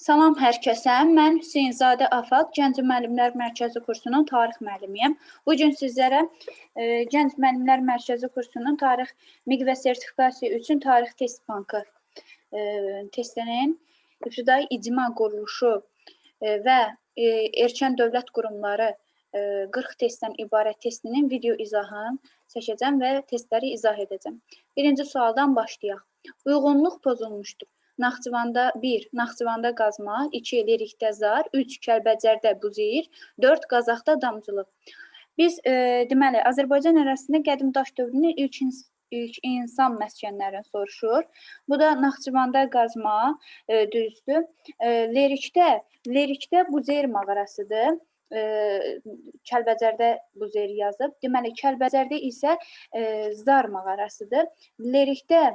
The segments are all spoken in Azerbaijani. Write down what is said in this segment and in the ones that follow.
Salam hər kəsə. Mən Hüseynzadə Afaq, Gənc Müəllimlər Mərkəzi kursunun tarix müəllimiyəm. Bu gün sizlərə e, Gənc Müəllimlər Mərkəzi kursunun tarix miqvə sertifikasiya üçün tarix test bankı e, testinin ibtidai icma quruluşu e, və e, erkən dövlət qurumları e, 40 testdən ibarət testinin video izahını çəkəcəm və testləri izah edəcəm. Birinci sualdan başlayaq. Uyğunluq pozulmuşdur. Naxçıvanda 1. Naxçıvanda qazma, 2. Lerikdə zar, 3. Kəlbəcərdə buzir, 4. Qazaxda damcılıq. Biz e, deməli Azərbaycan ərazisində qədim daş dövrünün ilk ilk insan məskənlərini soruşur. Bu da Naxçıvanda qazma, e, düzdür. E, Lerikdə, Lerikdə Buzeyr mağarasıdır. E, Kəlbəcərdə Buzeyr yazıb. Deməli Kəlbəcərdə isə e, Zar mağarasıdır. Lerikdə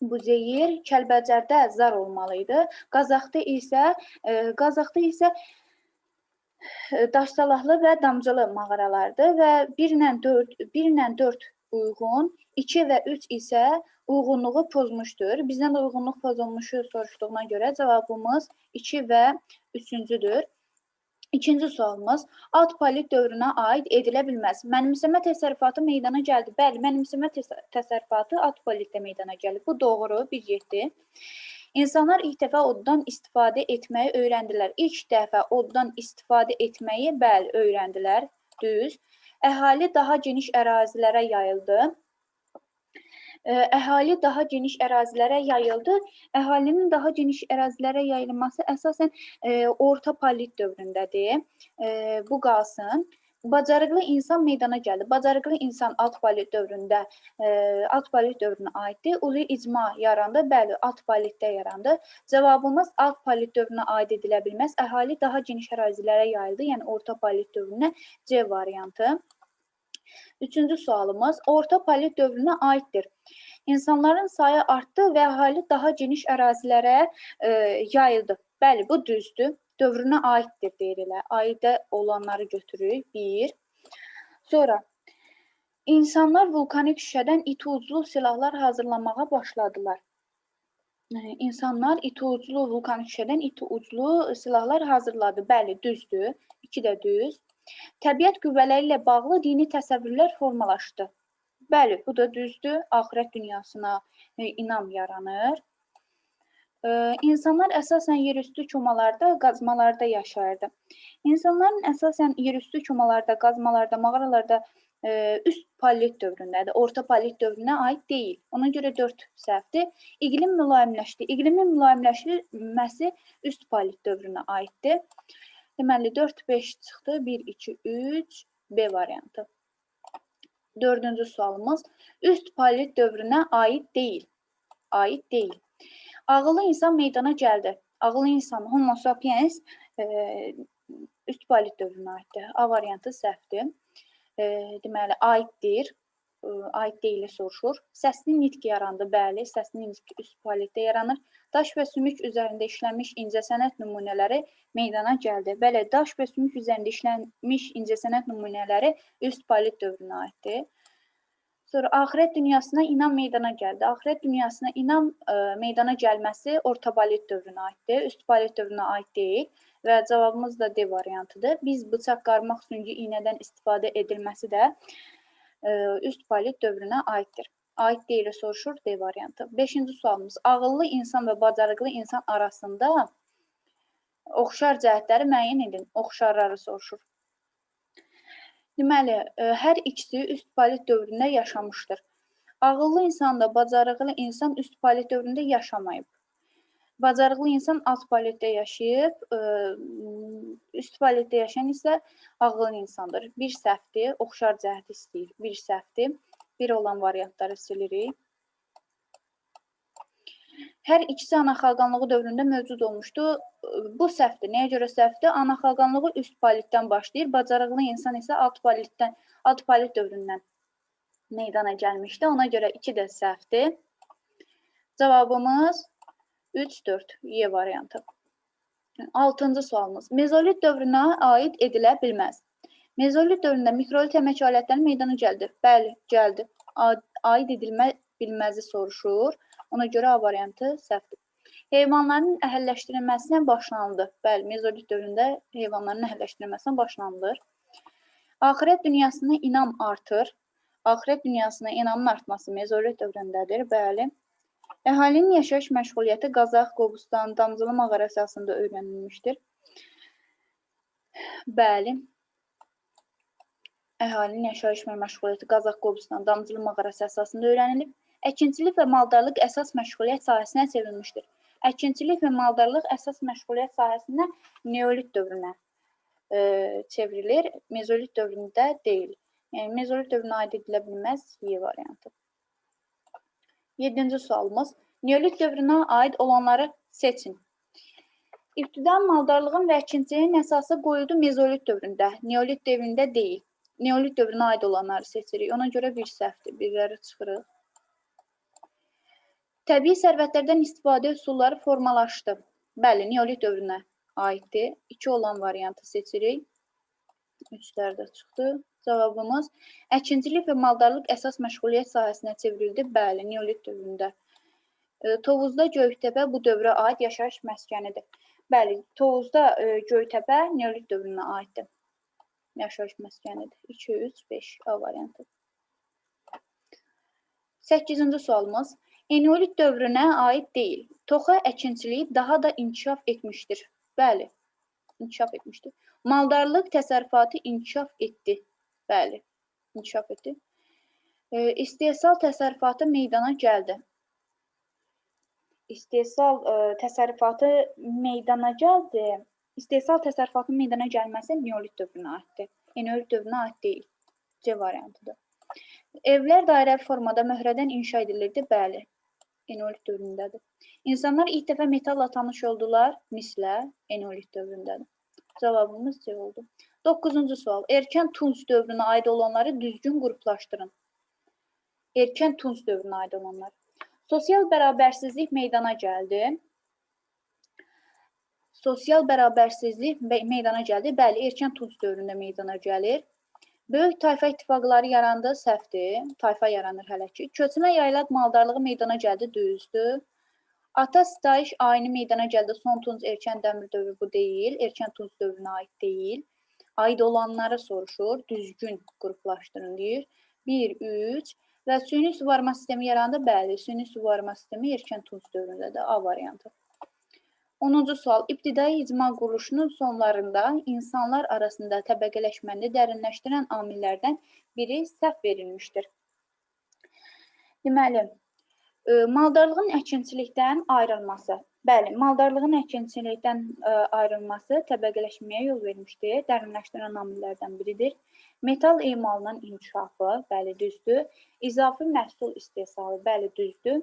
Buzeyir, Kəlbəcərdə Zar olmalı idi. Qazaxda isə e, Qazaxda isə e, Daşsalahlı və Damcılı mağaralardır və 1 ilə 4 1 ilə 4 uyğun, 2 və 3 isə uyğunluğu pozmuşdur. Bizdən uyğunluq pozulmuşu soruşduğuna görə cavabımız 2 və 3-cüdür. İkinci sualımız alt paleolit dövrünə aid edilə bilməz. Mənimsəmə təsərrüfatı meydana gəldi. Bəli, mənimsəmə təsərrüfatı alt paleolitdə meydana gəlib. Bu doğru, 1.7. İnsanlar ilk dəfə oddan istifadə etməyi öyrəndilər. İlk dəfə oddan istifadə etməyi bəli öyrəndilər. Düz. Əhali daha geniş ərazilərə yayıldı əhali daha geniş ərazilərə yayıldı. Əhalinin daha geniş ərazilərə yayılması əsasən orta paleolit dövründədir. Bu qalsın. Bacarıqlı insan meydana gəldi. Bacarıqlı insan alt paleolit dövründə, alt paleolit dövrünə aiddir. Ulu icma yarandı. Bəli, alt paleolitdə yarandı. Cavabımız alt paleolit dövrünə aid edilə bilməz. Əhali daha geniş ərazilərə yayıldı. Yəni orta paleolit dövrünə C variantı. Üçüncü sualımız orta paleolit dövrünə aiddir. İnsanların sayı artdı və əhali daha geniş ərazilərə e, yayıldı. Bəli, bu düzdür. Dövrünə aiddir deyilə. Aidə olanları götürürük. 1. Sonra insanlar vulkanik şüşədən iti uclu silahlar hazırlamağa başladılar. İnsanlar iti uclu vulkanik şüşədən iti uclu silahlar hazırladı. Bəli, düzdür. 2 də düz. Təbiət qüvvələri ilə bağlı dini təsəvvürlər formalaşdı. Bəli, bu da düzdür. Axirət dünyasına e, inam yaranır. E, insanlar əsasən yerüstü çomalarda, qazmalarda yaşayırdı. İnsanların əsasən yerüstü çomalarda, qazmalarda, mağaralarda e, üst paleolit dövründədir. Orta paleolit dövrünə aid deyil. Ona görə 4 səhvdir. İqlim mülayimləşdi. İqlimin mülayimləşməsi üst paleolit dövrünə aiddir. Deməli 4 5 çıxdı. 1 2 3 B variantı. Dördüncü sualımız üst paleolit dövrünə aid deyil. Aid deyil. Ağıllı insan meydana gəldi. Ağıllı insan Homo sapiens e, üst paleolit dövrünə aiddir. A variantı səhvdir. E, deməli aiddir aid deyilə soruşur. Səsli nitq yarandı. Bəli, səsli nitq üst paleotdə yaranır. Daş və sümük üzərində işlənmiş incəsənət nümunələri meydana gəldi. Bəli, daş və sümük üzərində işlənmiş incəsənət nümunələri üst paleot dövrünə aiddir. Sonra axirət dünyasına inam meydana gəldi. Axirət dünyasına inam ə, meydana gəlməsi orta paleot dövrünə aiddir. Üst paleot dövrünə aid deyil və cavabımız da D variantıdır. Biz bıçaq qarmaq süngi iynədən istifadə edilməsi də üst paleolit dövrünə aiddir. Aid deyilə soruşur D variantı. 5-ci sualımız. Ağıllı insan və bacarıqlı insan arasında oxşar cəhətləri müəyyən edin. Oxşarları soruşur. Deməli, hər ikisi üst paleolit dövründə yaşamışdır. Ağıllı insan da bacarıqlı insan üst paleolit dövründə yaşamayıb. Bacarıqlı insan alt paleotdə yaşayıb, üst paleotdə yaşayan isə ağıllı insandır. Bir səhvdir, oxşar cəhət istəyir. Bir səhvdir. Bir olan variantları silirik. Hər ikisi ana xalqanlığı dövründə mövcud olmuşdu. Bu səhvdir. Nəyə görə səhvdir? Ana xalqanlığı üst paleotdən başlayır. Bacarıqlı insan isə alt paleotdən, alt paleot dövründən meydana gəlmişdi. Ona görə 2 də səhvdir. Cavabımız 3, 4 Y variantı. Altıncı sualımız. Mezolit dövrünə aid edilə bilməz. Mezolit dövründə mikrolit əmək alətləri meydana gəldi. Bəli, gəldi. Aid edilmə bilməzi soruşur. Ona görə A variantı səhvdir. Heyvanların əhəlləşdirilməsinə başlanıldı. Bəli, mezolit dövründə heyvanların əhəlləşdirilməsinə başlanılır. Axirət dünyasına inam artır. Axirət dünyasına inamın artması mezolit dövründədir. Bəli. Əhalinin yaşayış məşğuliyyəti Qazax, Qobustan, Damcılı mağara əsasında öyrənilmişdir. Bəli. Əhalinin yaşayış məşğuliyyəti Qazax, Qobustan, Damcılı mağarası əsasında öyrənilib. Əkinçilik və maldarlıq əsas məşğuliyyət sahəsinə çevrilmişdir. Əkinçilik və maldarlıq əsas məşğuliyyət sahəsində neolit dövrünə e, çevrilir. Mezolit dövründə deyil. Yəni mezolit dövrünə aid edilə bilməz Y variantı. 7-ci sualımız. Neolit dövrünə aid olanları seçin. İbtida maldarlığın və əkinçiliyin əsası qoyuldu mezolit dövründə, neolit dövründə deyil. Neolit dövrünə aid olanları seçirik. Ona görə bir səhvdir. Birləri çıxırıq. Təbii sərvətlərdən istifadə üsulları formalaşdı. Bəli, neolit dövrünə aiddir. 2 olan variantı seçirik. 3-lər də çıxdı. Cavabımız əkinçilik və maldarlıq əsas məşğuliyyət sahəsinə çevrildi. Bəli, neolit dövründə. Tovuzda Göytəpə bu dövrə aid yaşayış məskənidir. Bəli, Tovuzda e, Göytəpə neolit dövrünə aiddir. Yaşayış məskənidir. 2, 3, 5 A variantı. 8-ci sualımız. Eneolit dövrünə aid deyil. Toxa əkinçiliyi daha da inkişaf etmişdir. Bəli, inkişaf etmişdir. Maldarlıq təsərrüfatı inkişaf etdi. Bəli, inkişaf etdi. E, istehsal təsərrüfatı meydana gəldi istehsal e, təsərrüfatı meydana gəldi. İstehsal təsərrüfatının meydana gəlməsi neolit dövrünə aiddir. Eneolit dövrünə aid deyil. C variantıdır. Evlər dairəvi formada möhrədən inşa edilirdi. Bəli. Eneolit dövründədir. İnsanlar ilk dəfə metalla tanış oldular. Mislə eneolit dövründədir. Cavabımız C oldu. 9-cu sual. Erkən Tunc dövrünə aid olanları düzgün qruplaşdırın. Erkən Tunc dövrünə aid olanlar. Sosial bərabərsizlik meydana gəldi. Sosial bərabərsizlik meydana gəldi. Bəli, erkən tunc dövründə meydana gəlir. Böyük tayfa ittifaqları yarandı, səhvdir. Tayfa yaranır hələ ki. Köçmə yaylaq maldarlığı meydana gəldi, düzdür. Ata sitayiş ayini meydana gəldi. Son tunc erkən dəmir dövrü bu deyil. Erkən tunc dövrünə aid deyil. Aid olanları soruşur. Düzgün qruplaşdırın deyir. 1, 3, Və süni suvarma sistemi yarandı. Bəli, süni suvarma sistemi erkən tunc dövründədir. A variantı. 10-cu sual. İbtidai icma quruluşunun sonlarında insanlar arasında təbəqələşməni dərinləşdirən amillərdən biri səhv verilmişdir. Deməli, maldarlığın əkinçilikdən ayrılması. Bəli, maldarlığın əkinçilikdən ayrılması təbəqələşməyə yol vermişdir. Dərinləşdirən amillərdən biridir. Metal emalının inkişafı, bəli, düzdür. İzafi məhsul istehsalı, bəli, düzdür.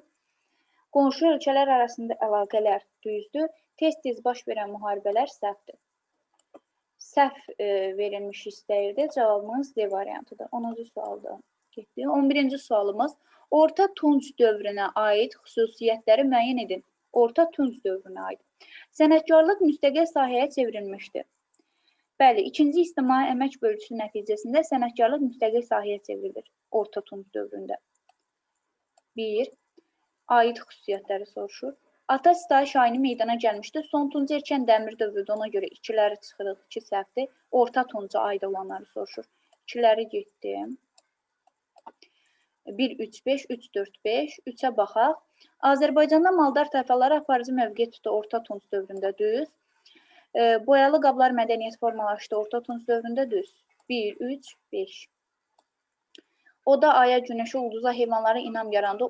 Qonşu ölkələr arasında əlaqələr, düzdür. Tez-tez baş verən müharibələr səhvdir. Səhv e, verilmiş istəyirdi. Cavabımız D variantıdır. 10-cu sualda getdi. 11-ci sualımız Orta Tunc dövrünə aid xüsusiyyətləri müəyyən edin. Orta Tunc dövrünə aid. Sənətkarlıq müstəqil sahəyə çevrilmişdir. Bəli, ikinci ictimai əmək bölgüsü nəticəsində sənətkarlıq müstəqil sahəyə çevrilir Orta Tunc dövründə. 1. Aid xüsusiyyətləri soruşur. Ata sitayiş ayini meydana gəlmişdir. Son Tunc erkən dəmir dövrüdür. Ona görə ikiləri çıxırıq, iki səhvdir. Orta Tunca aid olanları soruşur. İkiləri getdi. 1 3 5 3 4 5 3-ə baxaq. Azərbaycanda maldar tayfaları aparıcı mövqe tutdu Orta Tunc dövründə düz. Boyalı qablar mədəniyyəti formalaşdı Orta Tunc dövründə düz. 1, 3, 5. O da aya, günəşə, ulduza, heyvanlara inam yarandı.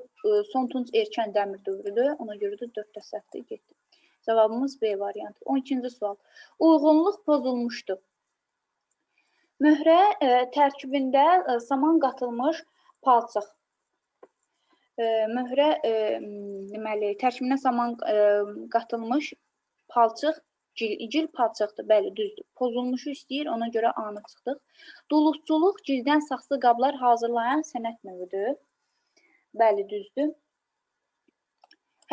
Son Tunc erkən dəmir dövrüdür. Ona görə də 4 də səhvdir getdi. Cavabımız B variantı. 12-ci sual. Uyğunluq pozulmuşdu. Möhrə ə, tərkibində ə, saman qatılmış palçıq. Möhrə ə, deməli tərkibinə saman ə, qatılmış palçıq Gil, gil palçıqdır, bəli, düzdür. Pozulmuşu istəyir, ona görə anı çıxdıq. Duluqçuluq cildən saxsı qablar hazırlayan sənət növüdür. Bəli, düzdür.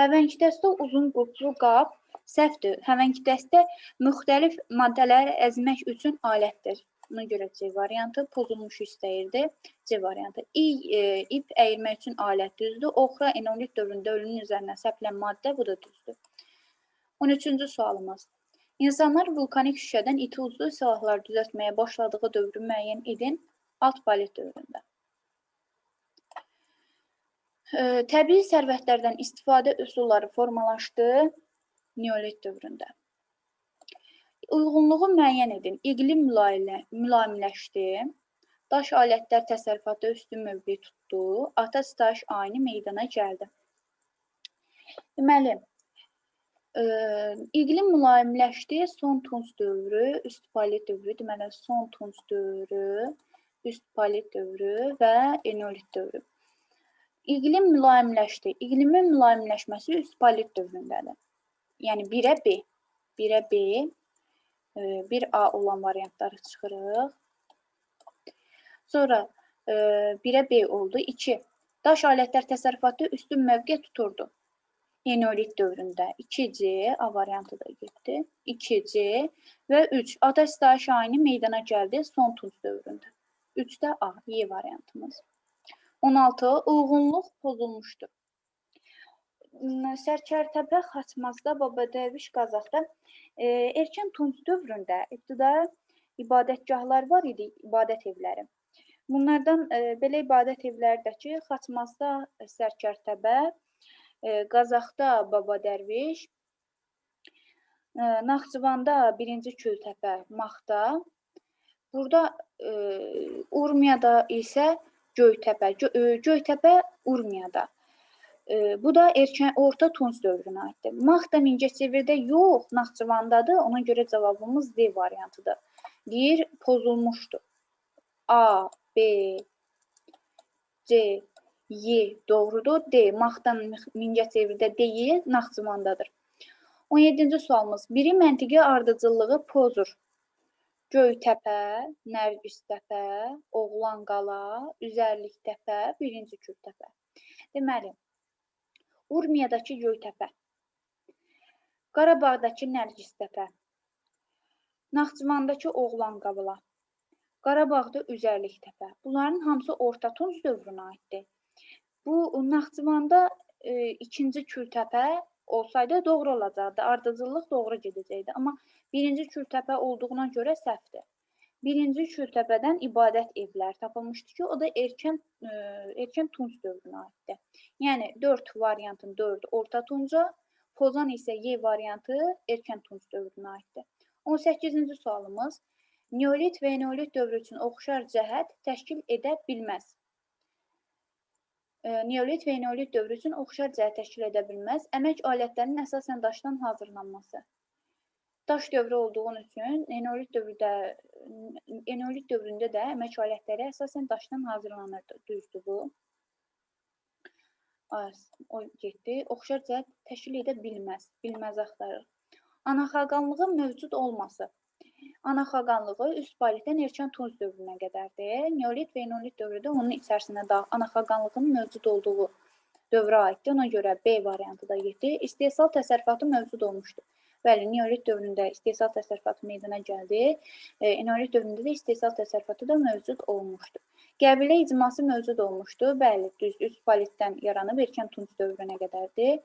Həvəngdəstə uzun qutlu qab səhvdir. Həvəngdəstə müxtəlif maddələri əzmək üçün alətdir. Ona görə C variantı pozulmuşu istəyirdi. C variantı. İy, e, ip əyirmək üçün alət düzdür. Oxra enolit dövründə ölünün üzərinə səpilən maddə bu da düzdür. 13-cü sualımız. İnsanlar vulkanik şüşədən iti uclu silahlar düzəltməyə başladığı dövrü müəyyən edin. Alt palet dövründə. E, təbii sərvətlərdən istifadə üsulları formalaşdı Neolit dövründə. Uyğunluğu müəyyən edin. İqlim mülayimlə, mülayimləşdi. Daş alətlər təsərrüfatda üstün mövqe tutdu. Ata sitayiş ayini meydana gəldi. Deməli, ə, iqlim mülayimləşdi, son tunc dövrü, üst palet dövrü, deməli son tunc dövrü, üst palet dövrü və eneolit dövrü. İqlim mülayimləşdi. İqlimin mülayimləşməsi üst palet dövründədir. Yəni 1-ə B, 1-ə B, 1A olan variantları çıxırıq. Sonra e, 1-ə B oldu. 2. Daş alətlər təsərrüfatı üstün mövqe tuturdu. Eneolit dövründə 2C A variantı da getdi. 2C və 3 Ata sitayiş ayini meydana gəldi son tunc dövründə. 3-də A Y variantımız. 16 uyğunluq pozulmuşdur. Sərkərtəbə Xaçmazda, Baba Dərviş Qazaxda e, erkən tunc dövründə ibtidai ibadətgahlar var idi, ibadət evləri. Bunlardan e, belə ibadət evləri də ki, Xaçmazda Sərkərtəbə, e, Qazaxda Baba Dərviş, e, Naxçıvanda 1-ci Kültəpə, Maxda, burada e, Urmiyada isə Göytəpə, Gö Göytəpə Urmiyada. E, bu da erkən orta tunc dövrünə aiddir. Maxda Mingəçevirdə yox, Naxçıvandadır. Ona görə cavabımız D variantıdır. Deyir, pozulmuşdur. A, B, C, Y doğrudur. D. Maxdan Mingəçevirdə deyil, Naxçıvandadır. 17-ci sualımız. Biri məntiqi ardıcıllığı pozur. Göytəpə, Nərgüstəpə, Oğlanqala, Üzərlikdəpə, 1-ci Kültəpə. Deməli, Urmiyadakı Göytəpə, Qarabağdakı Nərgüstəpə, Naxçıvandakı Oğlanqala, Qarabağda Üzərlik təpə. Bunların hamısı Orta Tunc dövrünə aiddir. Bu Naxçıvanda e, ikinci Kültəpə olsaydı doğru olacaqdı. Ardıcıllıq doğru gedəcəkdi. Amma birinci Kültəpə olduğuna görə səhvdir. Birinci Kültəpədən ibadət evlər tapılmışdı ki, o da erkən e, erkən Tunc dövrünə aiddir. Yəni 4 variantın 4 Orta Tunca, Pozan isə Y variantı erkən Tunc dövrünə aiddir. 18-ci sualımız neolit və eneolit dövrü üçün oxşar cəhət təşkil edə bilməz. Neolit və eneolit dövrü üçün oxşar cəhət təşkil edə bilməz. Əmək alətlərinin əsasən daşdan hazırlanması. Daş dövrü olduğun üçün eneolit dövründə eneolit dövründə də əmək alətləri əsasən daşdan hazırlanırdı. Düzdür bu? O getdi. Oxşar cəhət təşkil edə bilməz. Bilməz axtarır. Anaxaqanlığın mövcud olması. Ana xaqanlığı üst paletin erkən tunc dövrünə qədərdir. Neolit və eneolit dövrü də onun içərisində da ana xaqanlığın mövcud olduğu dövrə aiddir. Ona görə B variantı da getdi. İstehsal təsərrüfatı mövcud olmuşdur. Bəli, neolit dövründə istehsal təsərrüfatı meydana gəldi. E, eneolit dövründə də istehsal təsərrüfatı da mövcud olmuşdur. Qəbilə icması mövcud olmuşdu. Bəli, düz üst palitdən yaranıb erkən tunc dövrünə qədərdir.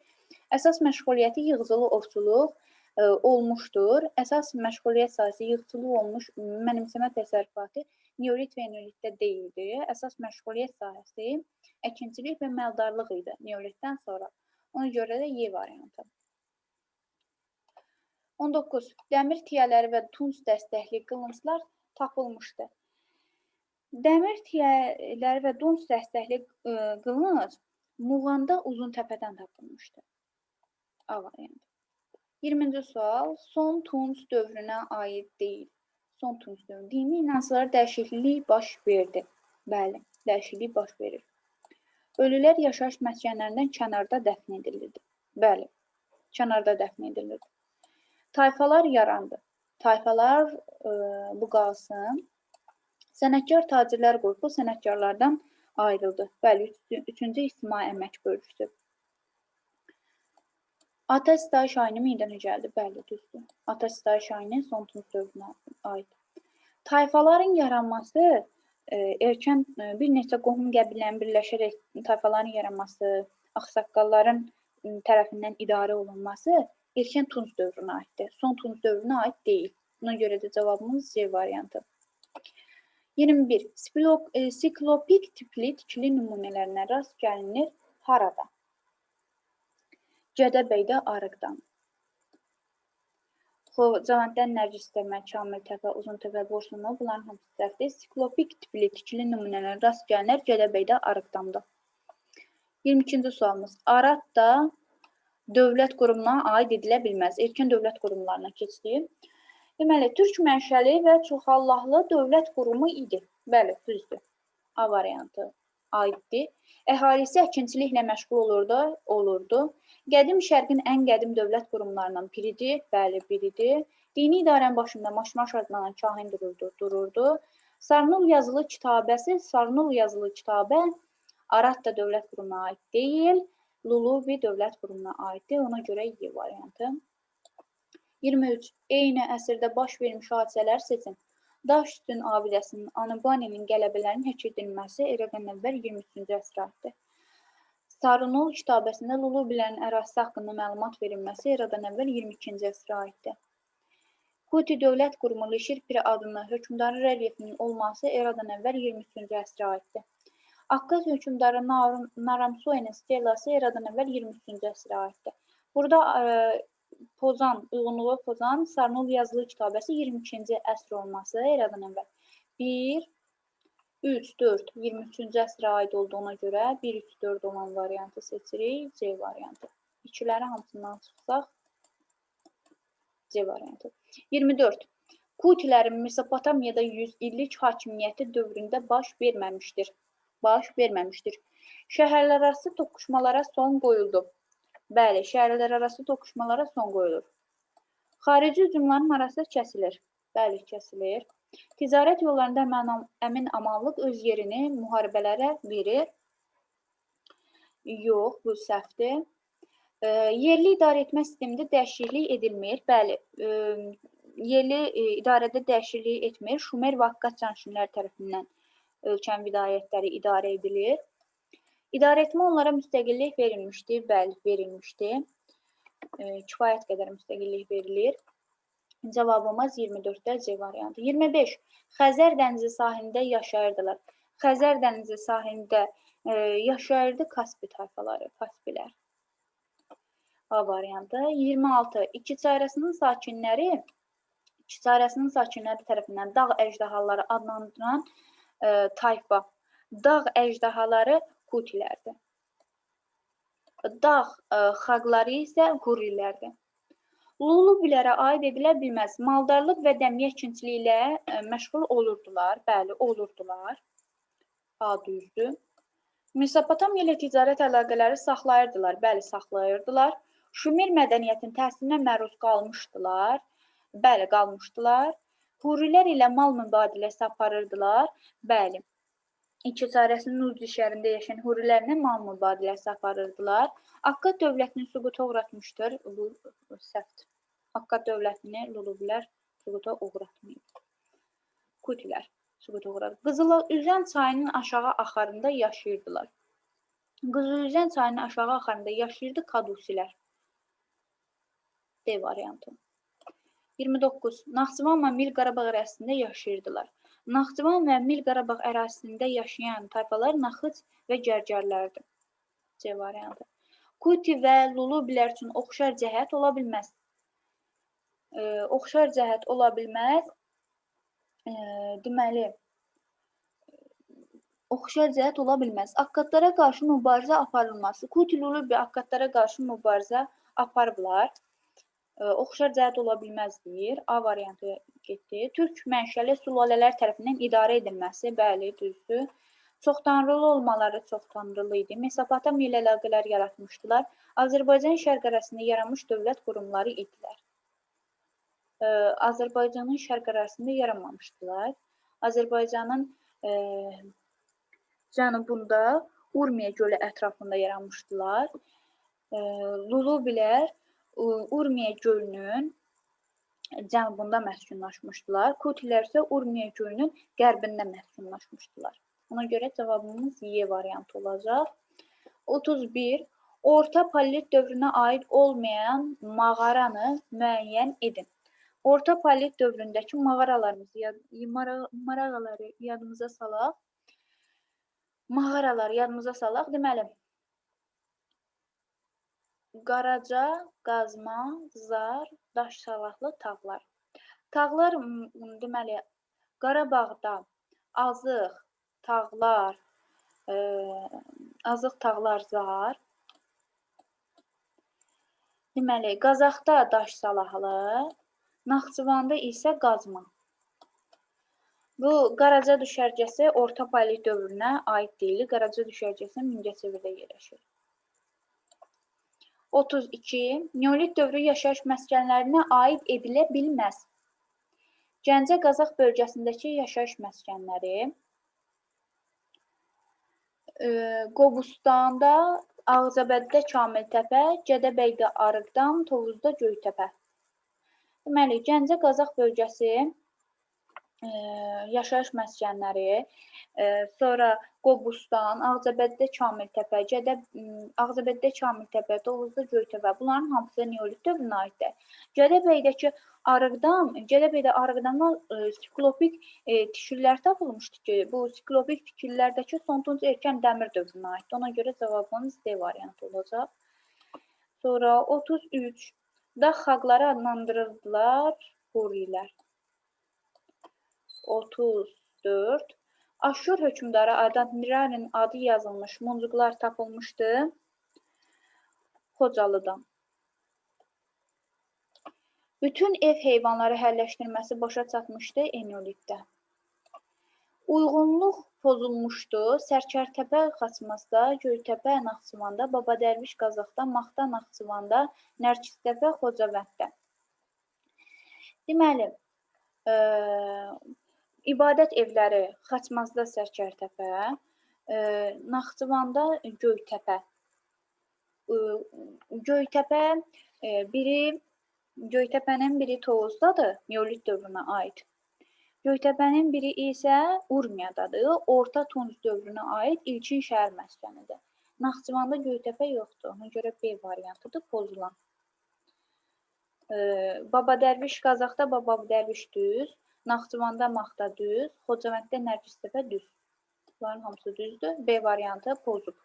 Əsas məşğuliyyəti yığcılı ovçuluq, ə, olmuşdur. Əsas məşğuliyyət sahəsi yığcılıq olmuş mənimsəmə təsərrüfatı neolit və enolitdə deyildi. Əsas məşğuliyyət sahəsi əkinçilik və maldarlıq idi neolitdən sonra. Ona görə də Y variantı. 19. Dəmir tiyələri və tunc dəstəkli qılınclar tapılmışdı. Dəmir tiyələri və tunc dəstəkli qılınc Muğanda uzun təpədən tapılmışdı. A variantı. 20-ci sual son Tunc dövrünə aid deyil. Son Tunc dövrü. Dini inanclara dəyişiklik baş verdi. Bəli, dəyişiklik baş verir. Ölülər yaşayış məskənlərindən kənarda dəfn edilirdi. Bəli, kənarda dəfn edilirdi. Tayfalar yarandı. Tayfalar e, bu qalsın. Sənətkar tacirlər qrupu sənətkarlardan ayrıldı. Bəli, üçüncü ictimai əmək bölgüsü. Ata sitayiş ayini meydana gəldi. Bəli, düzdür. Ata sitayiş ayini son tunc dövrünə aid. Tayfaların yaranması e, erkən e, bir neçə qohum qəbilənin birləşərək tayfaların yaranması, ağsaqqalların tərəfindən idarə olunması erkən Tunc dövrünə aiddir. Son Tunc dövrünə aid deyil. Buna görə də cavabımız C variantı. 21. Splok, e, siklopik tipli tikili nümunələrinə rast gəlinir harada? Gədəbəydə arıqdan. Cavanddən Nərgiz Təmə, Kamil Təpə, Uzun Təpə, Borsunlu bunların hamısı səhvdir. Siklopik tipli tikili nümunələrə rast gəlinir Gədəbəydə arıqdanda. 22-ci sualımız. Arad da dövlət qurumuna aid edilə bilməz. Erkən dövlət qurumlarına keçdik. Deməli, türk mənşəli və çoxallahlı dövlət qurumu idi. Bəli, düzdür. A variantı aiddir. Əhalisi əkinçiliklə məşğul olurdu, olurdu. Qədim Şərqin ən qədim dövlət qurumlarından biridir. Bəli, biridir. Dini idarənin başında Maşmaş adlanan kahin dururdu, dururdu. Sarnul yazılı kitabəsi, Sarnul yazılı kitabə Arad da dövlət qurumuna aid deyil, Lulubi dövlət qurumuna aiddir. Ona görə Y variantı. 23. Eyni əsrdə baş vermiş hadisələr seçin. Daş üstün abidəsinin Anabaninin qələbələrinin həkk edilməsi eradan əvvəl 23-cü əsrə aiddir. Sarınol kitabəsində Lulubilərin ərazisi haqqında məlumat verilməsi eradan əvvəl 22-ci əsrə aiddir. Kuti dövlət qurumu Lişir Piri adlı hökmdarın rəlyefinin olması eradan əvvəl 23-cü əsrə aiddir. Akkaz hökmdarı Naramsuenin stelası eradan əvvəl 23-cü əsrə aiddir. Burada ə, Pozan, uyğunluğu Pozan, Sarnov yazılı kitabəsi 22-ci əsr olması eradan əvvəl 1, 3, 4, 23-cü əsrə aid olduğuna görə 1, 3, 4 olan variantı seçirik. C variantı. İkiləri hamısından çıxsaq C variantı. 24. Kutilərin Mesopotamiyada 100 illik hakimiyyəti dövründə baş verməmişdir. Baş verməmişdir. Şəhərlərarası toqquşmalara son qoyuldu. Bəli, şəhərlərarası toqquşmalara son qoyulur. Xarici hücumların arası kəsilir. Bəli, kəsilir. Ticarət yollarında əmin, əmin amanlıq öz yerini müharibələrə verir. Yox, bu səhvdir. E, yerli idarə etmə sistemində dəyişiklik edilmir. Bəli, e, yerli e, idarədə dəyişiklik etmir. Şumer və Akkad canişinləri tərəfindən ölkənin vilayətləri idarə edilir. İdarəetmə onlara müstəqillik verilmişdi, bəli, verilmişdi. E, kifayət qədər müstəqillik verilir. Cavabımız 24-də C variantı. 25. Xəzər dənizi sahilində yaşayırdılar. Xəzər dənizi sahilində e, yaşayırdı Kaspi tayfaları, Kaspilər. A variantı. 26. İki çayrasının sakinləri İki çayrasının sakinləri tərəfindən dağ əjdahaları adlandıran e, tayfa. Dağ əjdahaları Kutilərdir. Dağ e, xalqları isə Hurilərdir. Lulubilərə aid edilə bilməz. Maldarlıq və dəmiyə əkinçiliyi ilə ə, e, məşğul olurdular. Bəli, olurdular. A düzdür. Mesopotamiya ilə ticarət əlaqələri saxlayırdılar. Bəli, saxlayırdılar. Şumer mədəniyyətinin təsirinə məruz qalmışdılar. Bəli, qalmışdılar. Hurilər ilə mal mübadiləsi aparırdılar. Bəli, İki çarəsinin Urdu şəhərində yaşayan hurilərlə mal mübadiləsi aparırdılar. Akkad dövlətini süquta uğratmışdır. Bu səhvdir. Akkad dövlətini Lulubilər süquta uğratmayıb. Kutilər süquta uğradı. Qızılüzən çayının aşağı axarında yaşayırdılar. Qızılüzən çayının aşağı axarında yaşayırdı Kadusilər. D variantı. 29. Naxçıvan və Mil Qarabağ ərazisində yaşayırdılar. Naxçıvan və Mil Qarabağ ərazisində yaşayan tayfalar Naxıç və Gərgərlərdir. C variantı. Kuti və Lulubilər üçün oxşar cəhət ola bilməz. E, oxşar cəhət ola bilməz. E, deməli, oxşar cəhət ola bilməz. Akkadlara qarşı mübarizə aparılması. Kuti Lulubi akkadlara qarşı mübarizə aparıblar oxşar cəhət ola bilməz deyir. A variantı getdi. Türk mənşəli sülalələr tərəfindən idarə edilməsi, bəli, düzdür. Çoxtanrılı olmaları çoxtanrılı idi. Mesopotamiya ilə əlaqələr yaratmışdılar. Azərbaycan şərq arasında yaranmış dövlət qurumları idilər. Azərbaycanın şərq arasında yaranmamışdılar. Azərbaycanın e, cənubunda Urmiya gölü ətrafında yaranmışdılar. E, Lulubilər Urmiya gölünün cənubunda məskunlaşmışdılar. Kutilər isə Urmiya gölünün qərbində məskunlaşmışdılar. Ona görə cavabımız Y variantı olacaq. 31. Orta paleolit dövrünə aid olmayan mağaranı müəyyən edin. Orta paleolit dövründəki mağaralarımızı yad mağaraları yadımıza salaq. Mağaraları yadımıza salaq. Deməli, Qaraca, qazma, zar, daş salaqlı tağlar. Tağlar deməli Qarabağda Azıq, Tağlar, ə, Azıq, Tağlar, Zar. Deməli, Qazaxda daş salahlı, Naxçıvanda isə qazma. Bu Qaraca düşərgəsi orta paleolit dövrünə aid deyilir. Qaraca düşərgəsi Mingəçevirdə yerləşir. 32. Neolit dövrü yaşayış məskənlərinə aid edilə bilməz. Gəncə Qazax bölgəsindəki yaşayış məskənləri e, Qobustanda, Ağcabəddə Kamiltəpə, Gədəbəydə Arıqdam, Tovuzda Göytəpə. Deməli, Gəncə Qazax bölgəsi yaşayış məskənləri, sonra Qobustan, Ağcabəddə Kamiltəpə, Gədə Ağcabəddə Kamiltəpə, Tovuzda Göytəpə bunların hamısı neolit dövrünə aiddir. Gədəbəydəki Arıqdam, Gədəbəydə Arıqdamdan siklopik tikililər tapılmışdı ki, bu siklopik tikililərdəki son tunc erkən dəmir dövrünə aiddir. Ona görə cavabımız D variantı olacaq. Sonra 33 Dağ xalqları adlandırıldılar Hurilər. 34 Aşur hökmdarı Adad-nirarinin adı yazılmış muncuqlar tapılmışdı Xocalıdan. Bütün ev heyvanları hərləşdirməsi başa çatmışdı Eneolitdə. Uyğunluq pozulmuşdu Sərkərtəpə Xaçmazda, Göytəpə Naxçıvanda, Babadərviş Qazaxda, Maxta Naxçıvanda, Nərkistəpə Xocavənddə. Deməli, İbadət evləri Xaçmazda Sərkərtəpə, e, Naxçıvanda Göytəpə. E, Göytəpə e, biri Göytəpənin biri Tovuzdadır, Neolit dövrünə aid. Göytəpənin biri isə Urmiyadadır, Orta Tunc dövrünə aid ilkin şəhər məskənidir. Naxçıvanda Göytəpə yoxdur, ona görə B variantıdır pozulan. Baba Dərviş Qazaxda Baba Dərviş düz, Naxçıvanda Maxta düz, Xocavənddə Nərgiztəpə düz. Bunların hamısı düzdür. B variantı pozub.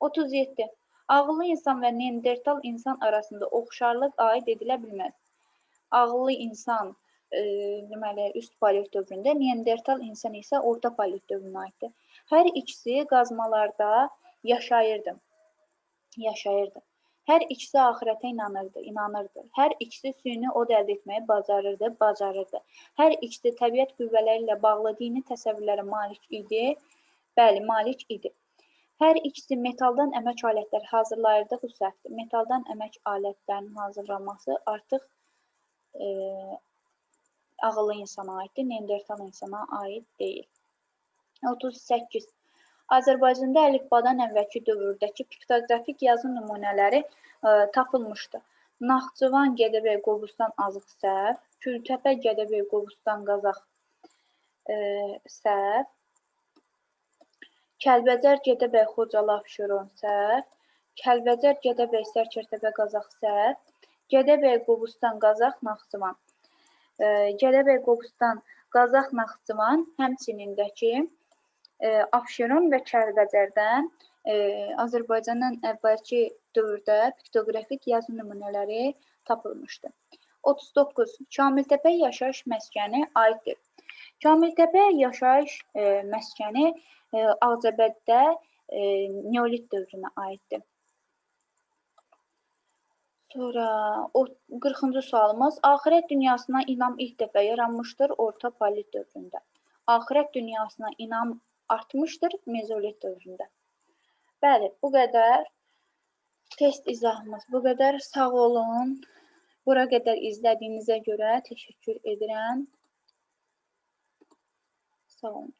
37. Ağıllı insan və Neandertal insan arasında oxşarlıq aid edilə bilməz. Ağıllı insan e, deməli üst paleolit dövründə, Neandertal insan isə orta paleolit dövrünə aiddir. Hər ikisi qazmalarda yaşayırdı. Yaşayırdı. Hər ikisi axirətə inanırdı, inanırdı. Hər ikisi süni od əldə etməyi bacarırdı, bacarırdı. Hər ikisi təbiət qüvvələri ilə bağlı dini təsəvvürlərə malik idi. Bəli, malik idi. Hər ikisi metaldan əmək alətləri hazırlayırdı, səhvdir. Metaldan əmək alətlərinin hazırlanması artıq e, ağıllı insana aiddir, Neandertal insana aid deyil. 38. Azərbaycanda əlifbadan əvvəlki dövrdəki piktoqrafik yazı nümunələri ə, e, tapılmışdı. Naxçıvan, Gədəbəy, Qobustan, Azıq, Sərv, Kültəpə, Gədəbəy, Qobustan, Qazax, ə, e, Sərv, Kəlbəcər, Gədəbəy, Xocalı, Abşeron, Sərv, Kəlbəcər, Gədəbəy, Sərkərtəpə, Qazax, Sərv, Gədəbəy, Qobustan, Qazax, Naxçıvan. E, Gədəbəy, Qobustan, Qazax, Naxçıvan həmçinin də ki, Abşeron və Kəlbəcərdən Azərbaycandan əvvəlki dövrdə piktoqrafik yazı nümunələri tapılmışdı. 39. Kamiltəpə yaşayış məskəni aiddir. Kamiltəpə yaşayış e, məskəni e, Ağcabəddə e, Neolit dövrünə aiddir. Sonra o 40-cı sualımız axirət dünyasına inam ilk dəfə yaranmışdır orta paleolit dövründə. Axirət dünyasına inam artmışdır mezolit dövründə. Bəli, bu qədər test izahımız bu qədər. Sağ olun. Bura qədər izlədiyinizə görə təşəkkür edirəm. Sağ olun.